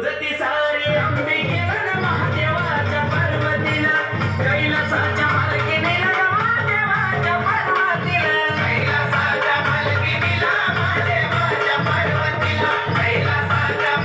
तुझं ते